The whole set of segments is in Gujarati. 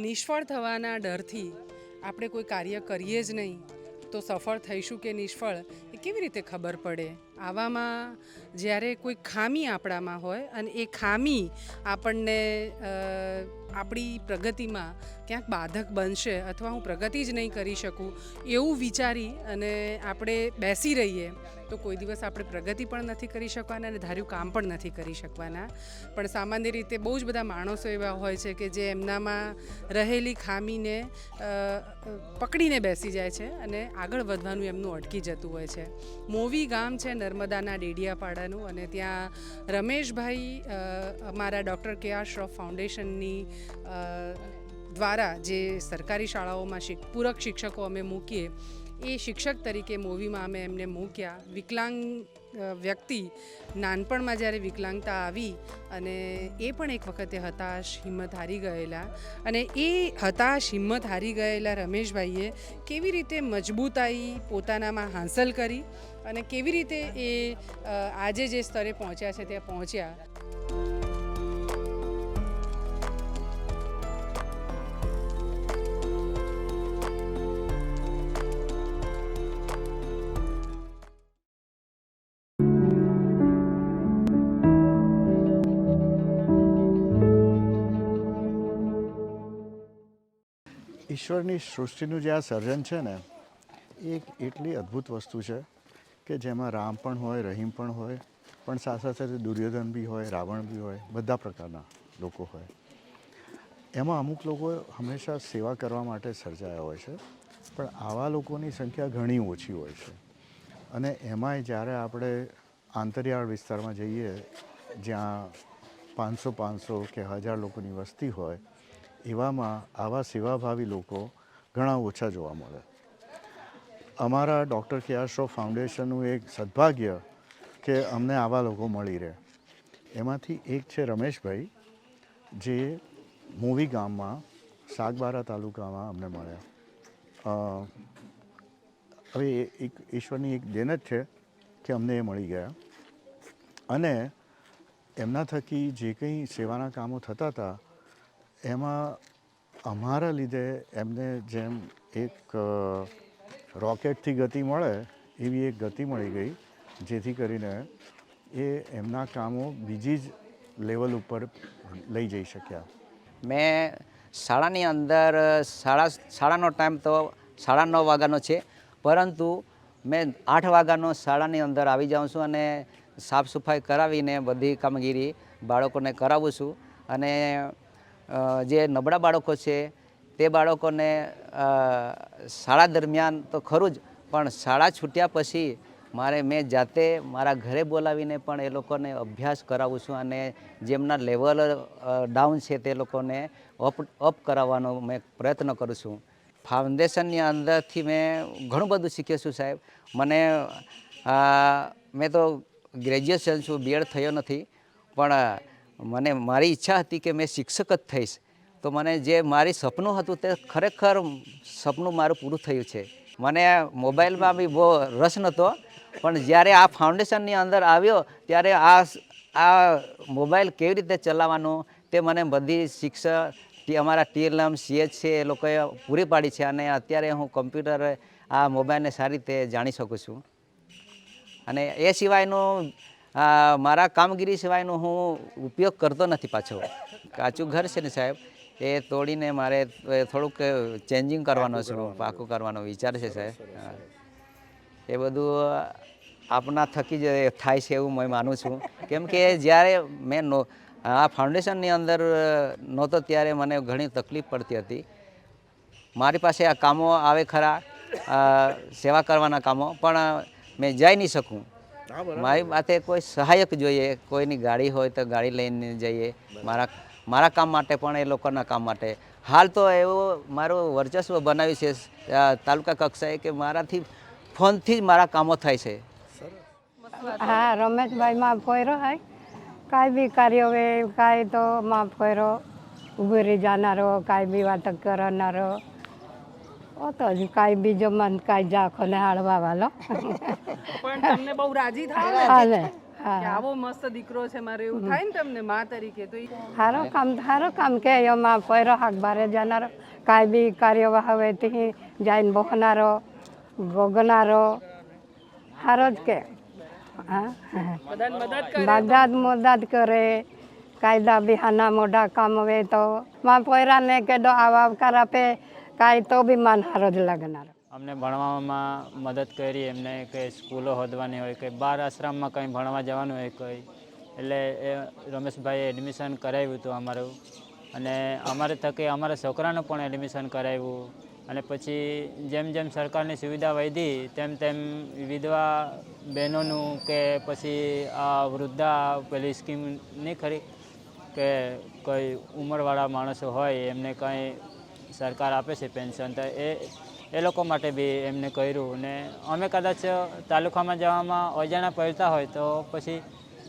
નિષ્ફળ થવાના ડરથી આપણે કોઈ કાર્ય કરીએ જ નહીં. તો સફળ થઈશું કે નિષ્ફળ, એ કેવી રીતે ખબર પડે? આવામાં જ્યારે કોઈ ખામી આપણામાં હોય અને એ ખામી આપણને આપણી પ્રગતિમાં ક્યાંક બાધક બનશે અથવા હું પ્રગતિ જ નહીં કરી શકું એવું વિચારી અને આપણે બેસી રહીએ, તો કોઈ દિવસ આપણે પ્રગતિ પણ નથી કરી શકવાના અને ધાર્યું કામ પણ નથી કરી શકવાના. પણ સામાન્ય રીતે બહુ જ બધા માણસો એવા હોય છે કે જે એમનામાં રહેલી ખામીને પકડીને બેસી જાય છે અને આગળ વધવાનું એમનું અટકી જતું હોય છે. મોવી ગામ છે નર્મદાના ડેડિયાપાડાનું અને ત્યાં રમેશભાઈ અમારા ડૉક્ટર કે આર શ્રોફ ફાઉન્ડેશનની દ્વારા જે સરકારી શાળાઓમાં શિક, પૂરક શિક્ષકો અમે મૂકીએ, એ શિક્ષક તરીકે મૂવીમાં અમે એમને મૂક્યા. વિકલાંગ વ્યક્તિ નાનપણમાં જ્યારે વિકલાંગતા આવી અને એ પણ એક વખતે હતાશ, હિંમત હારી ગયેલા અને એ હતાશ, હિંમત હારી ગયેલા રમેશભાઈએ કેવી રીતે મજબૂતાઈ પોતાનામાં હાંસલ કરી અને કેવી રીતે એ આજે જે સ્તરે પહોંચ્યા છે, ત્યાં પહોંચ્યા. ઈશ્વરની સૃષ્ટિનું જે આ સર્જન છે ને, એ એક એટલી અદ્ભુત વસ્તુ છે કે જેમાં રામ પણ હોય, રહીમ પણ હોય, પણ સાથે સાથે દુર્યોધન બી હોય, રાવણ બી હોય, બધા પ્રકારના લોકો હોય. એમાં અમુક લોકો હંમેશા સેવા કરવા માટે સર્જાયા હોય છે, પણ આવા લોકોની સંખ્યા ઘણી ઓછી હોય છે. અને એમાંય જ્યારે આપણે આંતરિયાળ વિસ્તારમાં જઈએ, જ્યાં પાંચસો પાંચસો કે હજાર લોકોની વસ્તી હોય એવામાં આવા સેવાભાવી લોકો ઘણા ઓછા જોવા મળે. અમારા ડૉક્ટર કે આર શ્રોફ ફાઉન્ડેશનનું એક સદભાગ્ય કે અમને આવા લોકો મળી રહે. એમાંથી એક છે રમેશભાઈ, જે મૂવી ગામમાં, સાગબારા તાલુકામાં અમને મળ્યા. હવે એક ઈશ્વરની એક દેન જ છે કે અમને એ મળી ગયા. અને એમના થકી જે કંઈ સેવાના કામો થતા હતા એમાં અમારા લીધે એમને જેમ એક રોકેટથી ગતિ મળે, એવી એક ગતિ મળી ગઈ, જેથી કરીને એ એમના કામો બીજી જ લેવલ ઉપર લઈ જઈ શક્યા. મેં શાળાની અંદર, શાળા, શાળાનો ટાઈમ તો સાડા નવ વાગ્યાનો છે, પરંતુ મેં આઠ વાગ્યાનો શાળાની અંદર આવી જાઉં છું અને સાફ સફાઈ કરાવીને બધી કામગીરી બાળકોને કરાવું છું. અને જે નબળા બાળકો છે, તે બાળકોને શાળા દરમિયાન તો ખરું જ, પણ શાળા છૂટ્યા પછી મારે મેં જાતે મારા ઘરે બોલાવીને પણ એ લોકોને અભ્યાસ કરાવું છું અને જેમના લેવલ ડાઉન છે તે લોકોને અપ અપ કરાવવાનો મેં પ્રયત્ન કરું છું. ફાઉન્ડેશનની અંદરથી મેં ઘણું બધું શીખ્યો છું સાહેબ. મને મેં તો ગ્રેજ્યુએશન છું બીએડ થયો નથી, પણ મને મારી ઈચ્છા હતી કે મેં શિક્ષક જ થઈશ. તો મને જે મારી સપનું હતું તે ખરેખર સપનું મારું પૂરું થયું છે. મને મોબાઈલમાં બી બહુ રસ નહોતો પણ જ્યારે આ ફાઉન્ડેશનની અંદર આવ્યો, ત્યારે આ આ મોબાઈલ કેવી રીતે ચલાવવાનો તે મને બધી શિક્ષા ટી, અમારા ટીએલએમ સીએચ છે, એ લોકોએ પૂરી પાડી છે અને અત્યારે હું કમ્પ્યુટર, આ મોબાઈલને સારી રીતે જાણી શકું છું. અને એ સિવાયનું મારા કામગીરી સિવાયનો હું ઉપયોગ કરતો નથી પાછો. કાચું ઘર છે ને સાહેબ એ તોડીને મારે થોડુંક ચેન્જિંગ કરવાનો છે પાકું કરવાનો. વિચાર છે સાહેબ. એ બધું આપના થકી જ થાય છે એવું મેં માનું છું. કેમ કે જ્યારે મેં નો આ ફાઉન્ડેશનની અંદર નહોતો ત્યારે મને ઘણી તકલીફ પડતી હતી. મારી પાસે આ કામો આવે ખરા સેવા કરવાના કામો પણ મેં જઈ નહીં શકું. મારી પાસે કોઈ સહાયક જોઈએ કોઈની ગાડી હોય તો ગાડી લઈને જઈએ. મારા મારા કામ માટે પણ એ લોકોના કામ માટે. હાલ તો એવું મારું વર્ચસ્વ બનાવ્યું છે તાલુકા કક્ષાએ કે મારાથી ફોનથી જ મારા કામો થાય છે. હા રમેશભાઈમાં ફોયરો હોય કાંઈ બી કાર્ય હોય કાંઈ તો માં ફોયરો ઊભી રહી જાનારો કાંઈ બી વાત કરનારો. તો હજી કાંઈ બીજો મન કાંઈ જાખો ને હાળવા વાલો પણ તમને બહુ રાજી થાય કે આવો મસ્ત દીકરો છે મારે એવું થાય ને તમને મા તરીકે તો હારો કામ હારો કામ કે એમાં પોયરો હાક બારે જનારો. કાંઈ બી કાર્યવાહ હોય તે જઈને બોહનારો ભોગનારો. હારો જ કે. બધા જ મદદ કરે કાયદા બિહાના મોઢા કામ હવે તો. માં પોયરાને કેડો આવા આવકાર આપે. કાંઈ તો બી મન હારો જ લાગનારો. અમને ભણવામાં મદદ કરી, એમને કે સ્કૂલો હોદવાની હોય કે બાર આશ્રમમાં કંઈ ભણવા જવાનું હોય કંઈ. એટલે એ રમેશભાઈએ એડમિશન કરાવ્યું હતું અમારું. અને અમારે તકે અમારા છોકરાનું પણ એડમિશન કરાવ્યું. અને પછી જેમ જેમ સરકારની સુવિધા વધી, તેમ તેમ વિધવા બહેનોનું કે પછી આ વૃદ્ધા પેલી સ્કીમ નહીં ખરી કે કોઈ ઉંમરવાળા માણસો હોય, એમને કંઈ સરકાર આપે છે પેન્શન, તો એ એ લોકો માટે બી એમને કર્યું. ને અમે કદાચ તાલુકામાં જવામાં અજાણા પડતા હોય તો પછી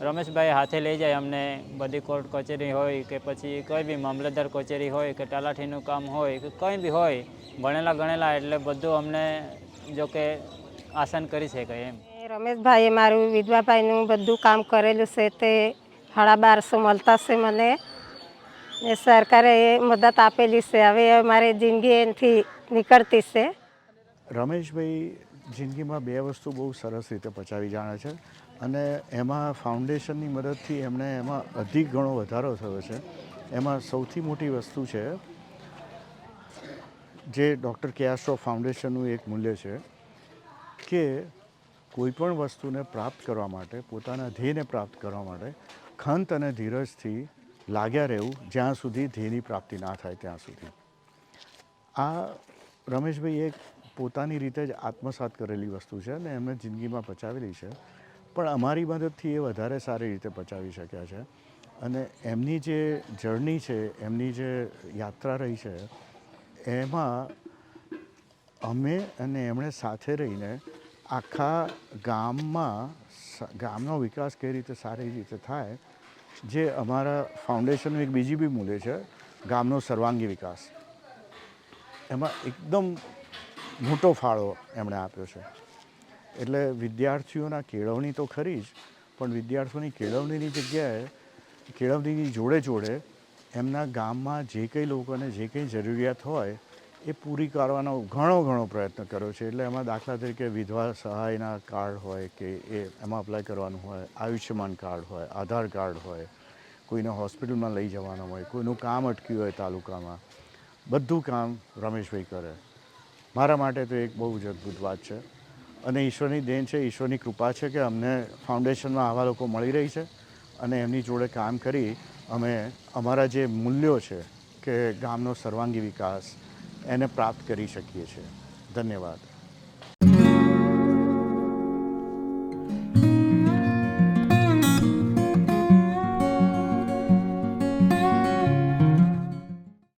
રમેશભાઈ હાથે લઈ જાય અમને. બધી કોર્ટ કચેરી હોય કે પછી કોઈ બી મામલતદાર કચેરી હોય કે તલાઠીનું કામ હોય કે કંઈ બી હોય, ભણેલા ગણેલા એટલે બધું અમને જો કે આસાન કરી શકે એમ. રમેશભાઈએ મારું વિધવાભાઈનું બધું કામ કરેલું છે તે સાડા બારસો મળતા છે મને. ને સરકારે એ મદદ આપેલી છે. હવે મારી જિંદગી એનાથી નીકળતી છે. રમેશભાઈ જિંદગીમાં બે વસ્તુ બહુ સરસ રીતે પચાવી જાણે છે અને એમાં ફાઉન્ડેશનની મદદથી એમણે એમાં અધિક ઘણો વધારો થયો છે. એમાં સૌથી મોટી વસ્તુ છે, જે ડૉક્ટર કેઆસ્ટ્રો ફાઉન્ડેશનનું એક મૂલ્ય છે કે કોઈપણ વસ્તુને પ્રાપ્ત કરવા માટે, પોતાના ધ્યેયને પ્રાપ્ત કરવા માટે ખંત અને ધીરજથી લાગ્યા રહેવું, જ્યાં સુધી ધ્યેયની પ્રાપ્તિ ના થાય ત્યાં સુધી. આ રમેશભાઈ એક પોતાની રીતે જ આત્મસાત કરેલી વસ્તુ છે અને એમને જિંદગીમાં પચાવેલી છે. પણ અમારી મદદથી એ વધારે સારી રીતે પચાવી શક્યા છે. અને એમની જે જર્ની છે, એમની જે યાત્રા રહી છે, એમાં અમે અને એમણે સાથે રહીને આખા ગામમાં ગામનો વિકાસ કઈ રીતે સારી રીતે થાય જે અમારા ફાઉન્ડેશનનું એક બીજી બી મૂલ્ય છે, ગામનો સર્વાંગી વિકાસ. એમાં એકદમ મોટો ફાળો એમણે આપ્યો છે. એટલે વિદ્યાર્થીઓના કેળવણી તો ખરી જ, પણ વિદ્યાર્થીઓની કેળવણીની જગ્યાએ, કેળવણીની જોડે જોડે એમના ગામમાં જે કંઈ લોકોને જે કંઈ જરૂરિયાત હોય એ પૂરી કરવાનો ઘણો ઘણો પ્રયત્ન કર્યો છે. એટલે એમાં દાખલા તરીકે વિધવા સહાયના કાર્ડ હોય કે એ એમાં અપ્લાય કરવાનું હોય, આયુષ્યમાન કાર્ડ હોય, આધાર કાર્ડ હોય, કોઈને હોસ્પિટલમાં લઈ જવાનું હોય, કોઈનું કામ અટક્યું હોય તાલુકામાં, બધું કામ રમેશભાઈ કરે. મારા માટે તો એક બહુ જ અદ્ભુત વાત છે. અને ઈશ્વરની દેન છે, ઈશ્વરની કૃપા છે કે અમને ફાઉન્ડેશનમાં આવા લોકો મળી રહી છે અને એમની જોડે કામ કરી અમે અમારા જે મૂલ્યો છે કે ગામનો સર્વાંગી વિકાસ એને પ્રાપ્ત કરી શકીએ છીએ. ધન્યવાદ.